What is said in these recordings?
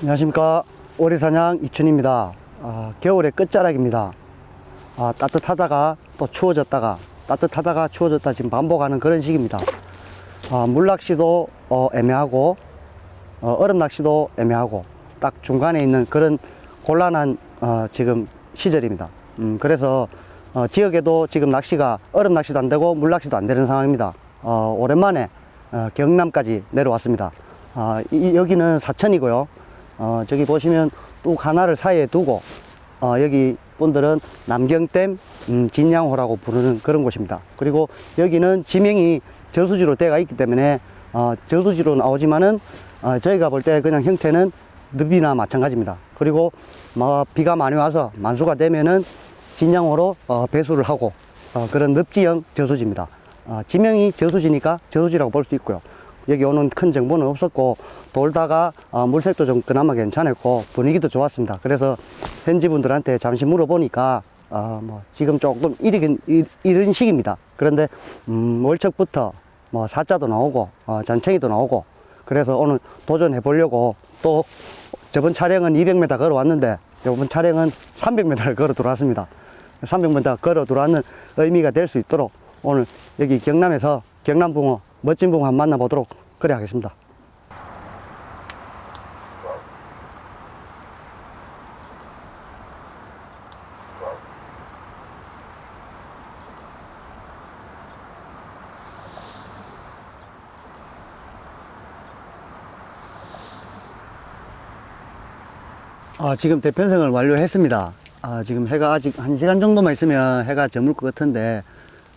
안녕하십니까. 오리사냥 이춘입니다. 아, 겨울의 끝자락입니다. 아, 따뜻하다가 또 추워졌다가 따뜻하다가 추워졌다 지금 반복하는 그런 시기입니다. 아, 물낚시도 어, 애매하고 어, 얼음 낚시도 애매하고 딱 중간에 있는 그런 곤란한 어, 지금 시절입니다. 음, 그래서 어, 지역에도 지금 낚시가 얼음 낚시도 안 되고 물 낚시도 안 되는 상황입니다. 어, 오랜만에 어, 경남까지 내려왔습니다. 아, 이- 여기는 사천이고요 어, 저기 보시면 뚝 하나를 사이에 두고 어, 여기 분들은 남경댐 음, 진양호라고 부르는 그런 곳입니다. 그리고 여기는 지명이 저수지로 되어 있기 때문에 어, 저수지로 나오지만은 어, 저희가 볼 때 그냥 형태는 늪이나 마찬가지입니다. 그리고 뭐 비가 많이 와서 만수가 되면은 진양호로 어, 배수를 하고 어, 그런 늪지형 저수지입니다. 어, 지명이 저수지니까 저수지라고 볼 수 있고요. 여기 오는 큰 정보는 없었고 돌다가 어, 물색도 좀 그나마 괜찮았고 분위기도 좋았습니다. 그래서 현지 분들한테 잠시 물어보니까 어, 뭐 지금 조금 이르긴 이- 이른 시기입니다. 그런데 음, 월척부터 뭐 사자도 나오고 어, 잔챙이도 나오고 그래서 오늘 도전해 보려고 또 저번 촬영은 200m 걸어 왔는데 이번 촬영은 300m를 걸어 들어왔습니다. 300m 걸어 들어왔는 의미가 될 수 있도록 오늘 여기 경남에서 경남붕어 멋진 붕어 한번 만나보도록 그래 하겠습니다. 아, 지금 대편성을 완료했습니다. 아, 지금 해가 아직 한 시간 정도만 있으면 해가 저물 것 같은데,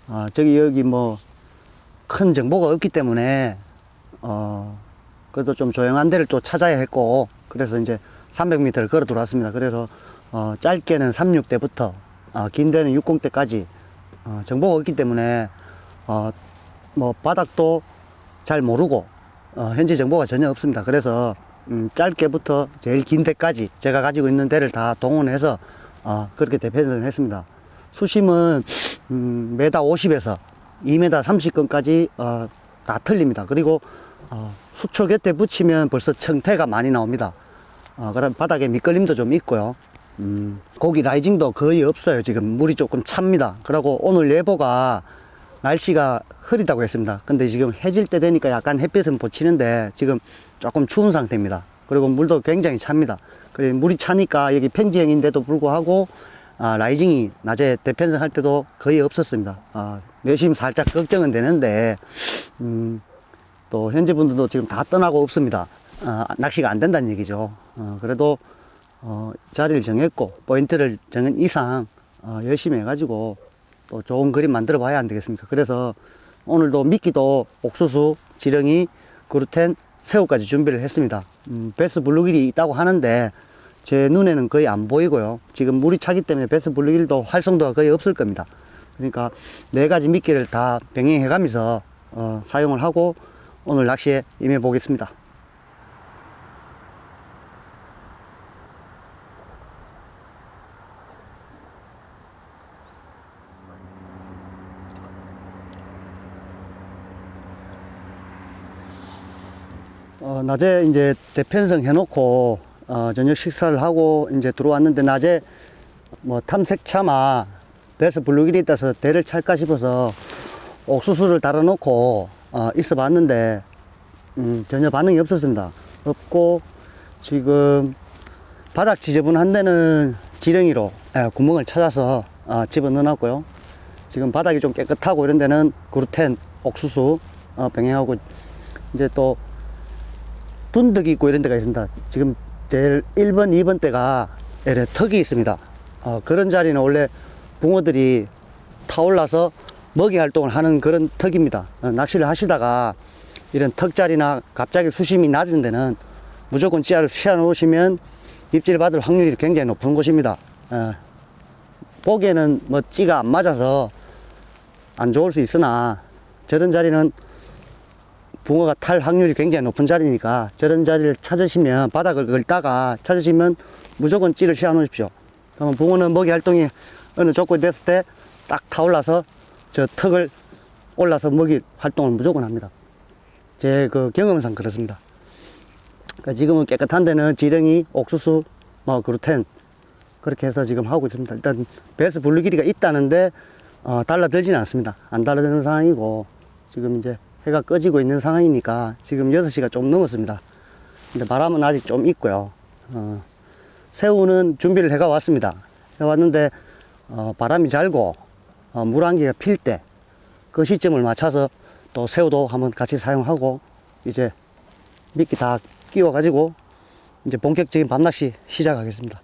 아, 저기 여기 뭐, 큰 정보가 없기 때문에, 어, 그래도 좀 조용한 데를 또 찾아야 했고, 그래서 이제 300m를 걸어 들어왔습니다. 그래서, 어, 짧게는 36대부터, 아, 긴 데는 60대까지, 어, 정보가 없기 때문에, 어, 뭐, 바닥도 잘 모르고, 어, 현지 정보가 전혀 없습니다. 그래서, 음, 짧게부터 제일 긴 데까지 제가 가지고 있는 데를 다 동원해서, 어, 그렇게 대편성을 했습니다. 수심은, 음, 메다 50에서 2m 30건까지, 어, 다 틀립니다. 그리고, 어, 수초 곁에 붙이면 벌써 청태가 많이 나옵니다. 어, 그럼 바닥에 미끌림도 좀 있고요. 음, 고기 라이징도 거의 없어요. 지금 물이 조금 찹니다. 그리고 오늘 예보가 날씨가 흐리다고 했습니다. 근데 지금 해질 때 되니까 약간 햇빛은 보치는데 지금 조금 추운 상태입니다. 그리고 물도 굉장히 찹니다. 그리고 물이 차니까 여기 평지형인데도 불구하고 아, 라이징이 낮에 대편성 할 때도 거의 없었습니다. 아, 내심 살짝 걱정은 되는데 음, 또 현지 분들도 지금 다 떠나고 없습니다. 아, 낚시가 안 된다는 얘기죠. 어, 그래도 어, 자리를 정했고 포인트를 정한 이상 어, 열심히 해가지고 또 좋은 그림 만들어 봐야 안 되겠습니까? 그래서 오늘도 미끼도 옥수수, 지렁이, 그루텐, 새우까지 준비를 했습니다. 음, 베스 블루길이 있다고 하는데 제 눈에는 거의 안 보이고요. 지금 물이 차기 때문에 베스 블루길도 활성도가 거의 없을 겁니다. 그러니까 네 가지 미끼를 다 병행해 가면서 어, 사용을 하고 오늘 낚시에 임해 보겠습니다. 어, 낮에 이제 대편성 해놓고 어, 저녁 식사를 하고 이제 들어왔는데 낮에 뭐 탐색 차마 배에서 블루길이 떠서 대를 찰까 싶어서 옥수수를 달아놓고 어, 있어 봤는데 음, 전혀 반응이 없었습니다. 없고 지금 바닥 지저분한 데는 지렁이로 예, 구멍을 찾아서 어, 집어넣어놨고요. 지금 바닥이 좀 깨끗하고 이런 데는 그루텐, 옥수수 어, 병행하고 이제 또 둔덕이 있고 이런 데가 있습니다. 지금 제일 1번, 2번 때가 이래 턱이 있습니다. 어, 그런 자리는 원래 붕어들이 타올라서 먹이 활동을 하는 그런 턱입니다. 어, 낚시를 하시다가 이런 턱 자리나 갑자기 수심이 낮은 데는 무조건 찌아를 휘어 놓으시면 입질 받을 확률이 굉장히 높은 곳입니다. 어, 보기에는 뭐 찌가 안 맞아서 안 좋을 수 있으나 저런 자리는 붕어가 탈 확률이 굉장히 높은 자리니까 저런 자리를 찾으시면 바닥을 긁다가 찾으시면 무조건 찌를 씌워 놓으십시오. 그러면 붕어는 먹이 활동이 어느 조건이 됐을 때 딱 타올라서 저 턱을 올라서 먹이 활동을 무조건 합니다. 제 그 경험상 그렇습니다. 그러니까 지금은 깨끗한 데는 지렁이, 옥수수, 뭐 그루텐 그렇게 해서 지금 하고 있습니다. 일단 배스 분류 길이가 있다는데 어, 달라들지는 않습니다. 안 달라드는 상황이고 지금 이제 해가 꺼지고 있는 상황이니까 지금 6시가 좀 넘었습니다. 근데 바람은 아직 좀 있고요. 어, 새우는 준비를 해가 왔습니다. 해 왔는데 어, 바람이 잘고 어, 물안개가 필 때 그 시점을 맞춰서 또 새우도 한번 같이 사용하고 이제 미끼 다 끼워 가지고 이제 본격적인 밤낚시 시작하겠습니다.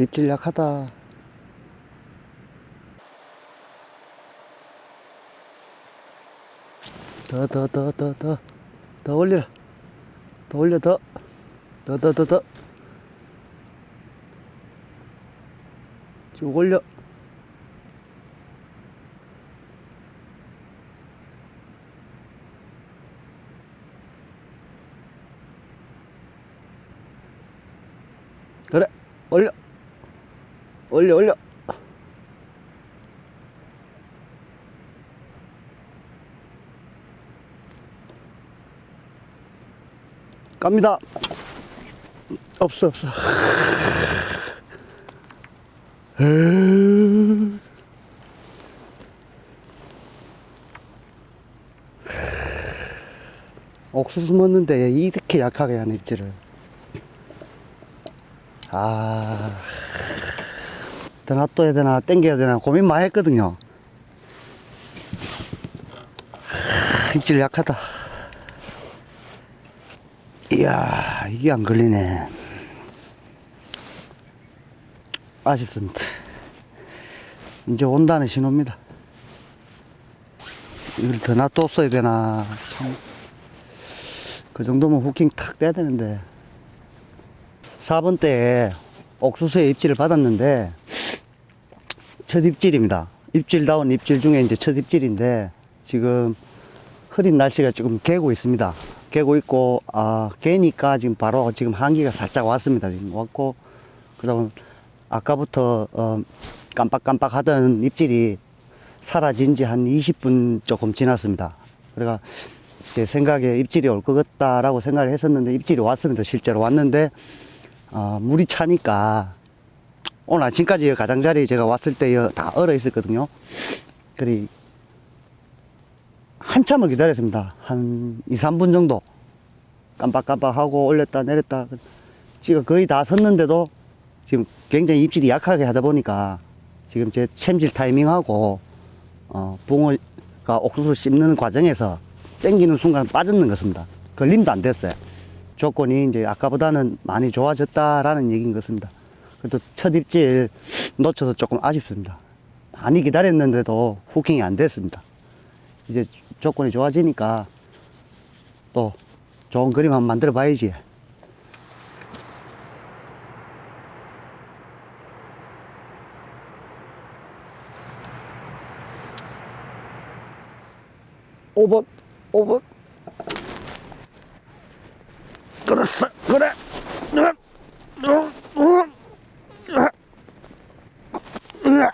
입질 약하다. 더, 더, 더, 더, 더, 더 올려. 더 올려, 더. 더, 더, 더, 더. 쭉 올려. 그래, 올려. 올려, 올려. 갑니다. 없어, 없어. 옥수수 먹는데 이렇게 약하게 하는 입질을. 아. 더 놔둬야 되나, 땡겨야 되나 고민 많이 했거든요. 입질 약하다. 이야, 이게 안 걸리네. 아쉽습니다. 이제 온다는 신호입니다. 이걸 더 놔뒀어야 되나. 참. 그 정도면 후킹 탁 돼야 되는데. 4번 때에 옥수수에 입질을 받았는데, 첫 입질입니다. 입질다운 입질 중에 이제 첫 입질인데, 지금 흐린 날씨가 조금 개고 있습니다. 개고 있고, 아, 개니까 지금 바로 지금 한기가 살짝 왔습니다. 지금 왔고, 그 다음, 아까부터, 어, 깜빡깜빡 하던 입질이 사라진 지 한 20분 조금 지났습니다. 그래가 제 생각에 입질이 올 것 같다라고 생각을 했었는데 입질이 왔습니다. 실제로 왔는데, 어, 물이 차니까 오늘 아침까지 가장자리 제가 왔을 때 다 얼어 있었거든요. 그리 한참을 기다렸습니다. 한 2, 3분 정도. 깜빡깜빡하고 올렸다 내렸다. 지금 거의 다 섰는데도 지금 굉장히 입질이 약하게 하다 보니까 지금 제 챔질 타이밍하고 어, 붕어가 옥수수 씹는 과정에서 땡기는 순간 빠졌는 것입니다. 걸림도 안 됐어요. 조건이 이제 아까보다는 많이 좋아졌다라는 얘기인 것입니다. 그래도 첫 입질 놓쳐서 조금 아쉽습니다. 많이 기다렸는데도 후킹이 안 됐습니다. 이제 조건이 좋아지니까 또 좋은 그림 한번 만들어 봐야지. 오번 오번 그랬어, 그래. 으, 으, 으, 으, 으.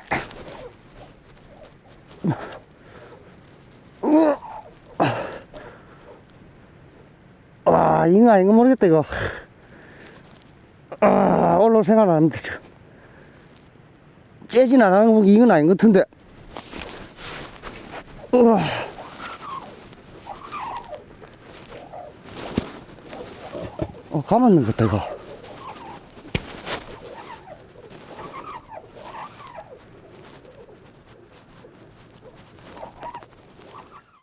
아, 이거 아닌 거 모르겠다, 이거. 아, 올라올 생각 안 하는데, 지금. 째진 안 하는 거 이건 아닌 것 같은데. 우와. 어, 가만는 것 같다, 이거.